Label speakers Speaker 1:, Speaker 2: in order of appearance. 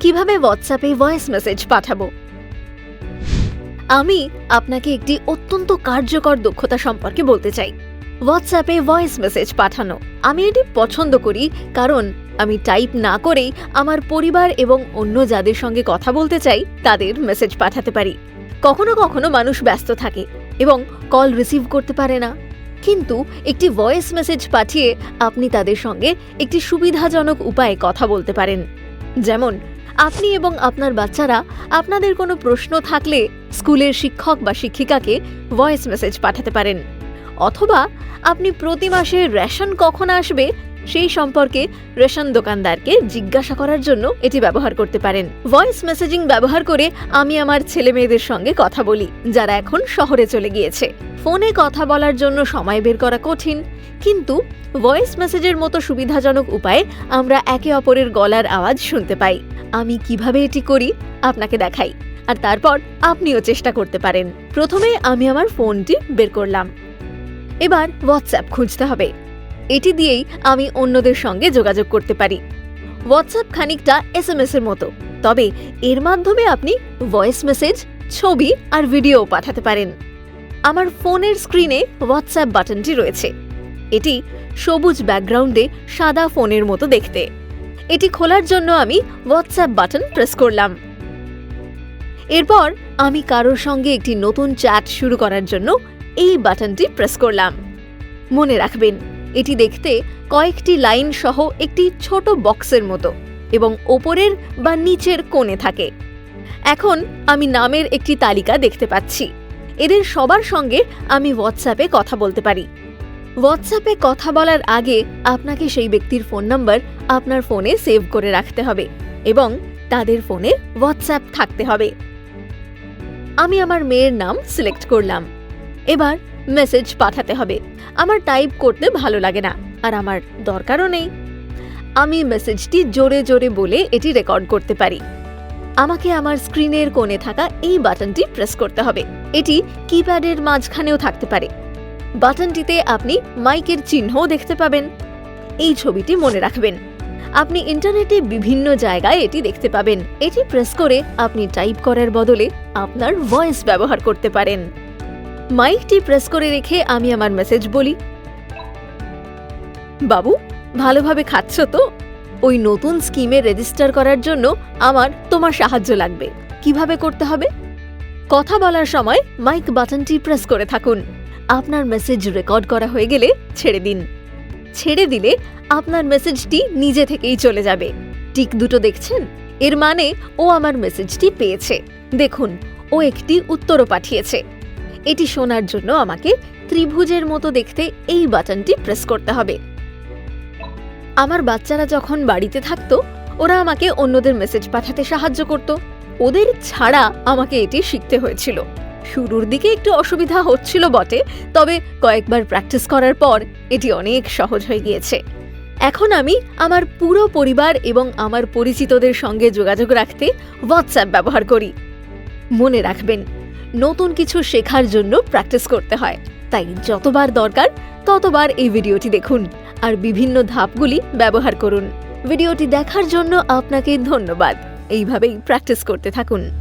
Speaker 1: কীভাবে হোয়াটসঅ্যাপে voice message পাঠাবো? আমি আপনাকে একটি অত্যন্ত কার্যকর দক্ষতা সম্পর্কে বলতে চাই। হোয়াটসঅ্যাপে ভয়েস মেসেজ পাঠানো। আমি এটি পছন্দ করি কারণ আমি টাইপ না করেই আমার পরিবার এবং অন্য যাদের সঙ্গে কথা বলতে চাই, তাদের মেসেজ পাঠাতে পারি। কখনো কখনো মানুষ ব্যস্ত থাকে এবং কল রিসিভ করতে পারে না। কিন্তু একটি ভয়েস মেসেজ পাঠিয়ে আপনি তাদের সঙ্গে একটি সুবিধাজনক উপায়ে কথা বলতে পারেন। যেমন আপনি এবং আপনার বাচ্চারা আপনাদের কোনো প্রশ্ন থাকলে স্কুলের শিক্ষক বা শিক্ষিকাকে ভয়েস মেসেজ পাঠাতে পারেন। অথবা আপনি প্রতি মাসে রেশন কখন আসবে সেই সম্পর্কে রেশন দোকানদারকে জিজ্ঞাসা করার জন্য এটি ব্যবহার করতে পারেন। ভয়েস মেসেজিং ব্যবহার করে আমি আমার ছেলে মেয়েদের সঙ্গে কথা বলি, যারা এখন শহরে চলে গিয়েছে। ফোনে কথা বলার জন্য সময় বের করা কঠিন, কিন্তু ভয়েস মেসেজের মতো সুবিধাজনক উপায়ে আমরা একে অপরের গলার আওয়াজ শুনতে পাই। আমি কীভাবে এটি করি, আপনাকে দেখাই। আর তারপর আপনিও চেষ্টা করতে পারেন। প্রথমে আমি আমার ফোনটি বের করলাম। এবার হোয়াটসঅ্যাপ খুঁজতে হবে। এটি দিয়েই আমি অন্যদের সঙ্গে যোগাযোগ করতে পারি। হোয়াটসঅ্যাপ খানিকটা এস এম এর মতো, তবে এর মাধ্যমে আপনি ভয়েস মেসেজ ছবি আর ভিডিও পাঠাতে পারেন। আমার ফোনের স্ক্রিনে হোয়াটসঅ্যাপ বাটনটি রয়েছে। এটি সবুজ ব্যাকগ্রাউন্ডে সাদা ফোনের মতো দেখতে। এটি খোলার জন্য আমি হোয়াটসঅ্যাপ বাটন প্রেস করলাম। এরপর আমি কারোর সঙ্গে একটি নতুন চ্যাট শুরু করার জন্য এই বাটনটি প্রেস করলাম। মনে রাখবেন, এটি দেখতে কয়েকটি লাইন সহ একটি ছোট বক্সের মতো এবং ওপরের বা নিচের কোণে থাকে। এখন আমি নামের একটি তালিকা দেখতে পাচ্ছি। এদের সবার সঙ্গে আমি হোয়াটসঅ্যাপে কথা বলতে পারি। হোয়াটসঅ্যাপে কথা বলার আগে আপনাকে সেই ব্যক্তির ফোন নাম্বার আপনার ফোনে সেভ করে রাখতে হবে এবং তাদের ফোনে হোয়াটসঅ্যাপ থাকতে হবে। আমি আমার মেয়ের নাম সিলেক্ট করলাম। এবার মেসেজ পাঠাতে হবে। আমার টাইপ করতে ভালো লাগে না, আর আমার দরকারও নেই। আমি মেসেজটি জোরে জোরে বলে এটি রেকর্ড করতে পারি। আমাকে আমার স্ক্রিনের কোণে থাকা এই বাটনটি প্রেস করতে হবে। এটি কিপ্যাডের মাঝখানেও থাকতে পারে। বাটনটিতে আপনি মাইকের চিহ্নও দেখতে পাবেন। এই ছবিটি মনে রাখবেন। আপনি ইন্টারনেটে বিভিন্ন জায়গায় এটি দেখতে পাবেন। এটি প্রেস করে আপনি টাইপ করার বদলে আপনার ভয়েস ব্যবহার করতে পারেন। মাইকটি প্রেস করে রেখে আমি আমার মেসেজ বলি। বাবু, ভালোভাবে খাচ্ছ তো? ওই নতুন স্কিমে রেজিস্টার করার জন্য আমার তোমার সাহায্য লাগবে। কীভাবে করতে হবে? কথা বলার সময় মাইক বাটনটি প্রেস করে থাকুন। আপনার মেসেজ রেকর্ড করা হয়ে গেলে ছেড়ে দিন। ছেড়ে দিলে আপনার মেসেজটি নিজে থেকেই চলে যাবে। টিক দুটো দেখছেন? এর মানে ও আমার মেসেজটি পেয়েছে। দেখুন, ও একটি উত্তরও পাঠিয়েছে। এটি শোনার জন্য আমাকে ত্রিভুজের মতো দেখতে এই বাটনটি প্রেস করতে হবে। আমার বাচ্চারা যখন বাড়িতে থাকতো, ওরা আমাকে অন্যদের মেসেজ পাঠাতে সাহায্য করত। ওদের ছাড়া আমাকে এটি শিখতে হয়েছিল। শুরুর দিকে একটু অসুবিধা হচ্ছিল বটে, তবে কয়েকবার প্র্যাকটিস করার পর এটি অনেক সহজ হয়ে গিয়েছে। এখন আমি আমার পুরো পরিবার এবং আমার পরিচিতদের সঙ্গে যোগাযোগ রাখতে হোয়াটসঅ্যাপ ব্যবহার করি। মনে রাখবেন নতুন কিছু শেখার জন্য প্র্যাকটিস করতে হয়। তাই যতবার দরকার, ততবার এই ভিডিওটি দেখুন আর বিভিন্ন ধাপগুলি ব্যবহার করুন। ভিডিওটি দেখার জন্য আপনাকে ধন্যবাদ। এইভাবেই প্র্যাকটিস করতে থাকুন।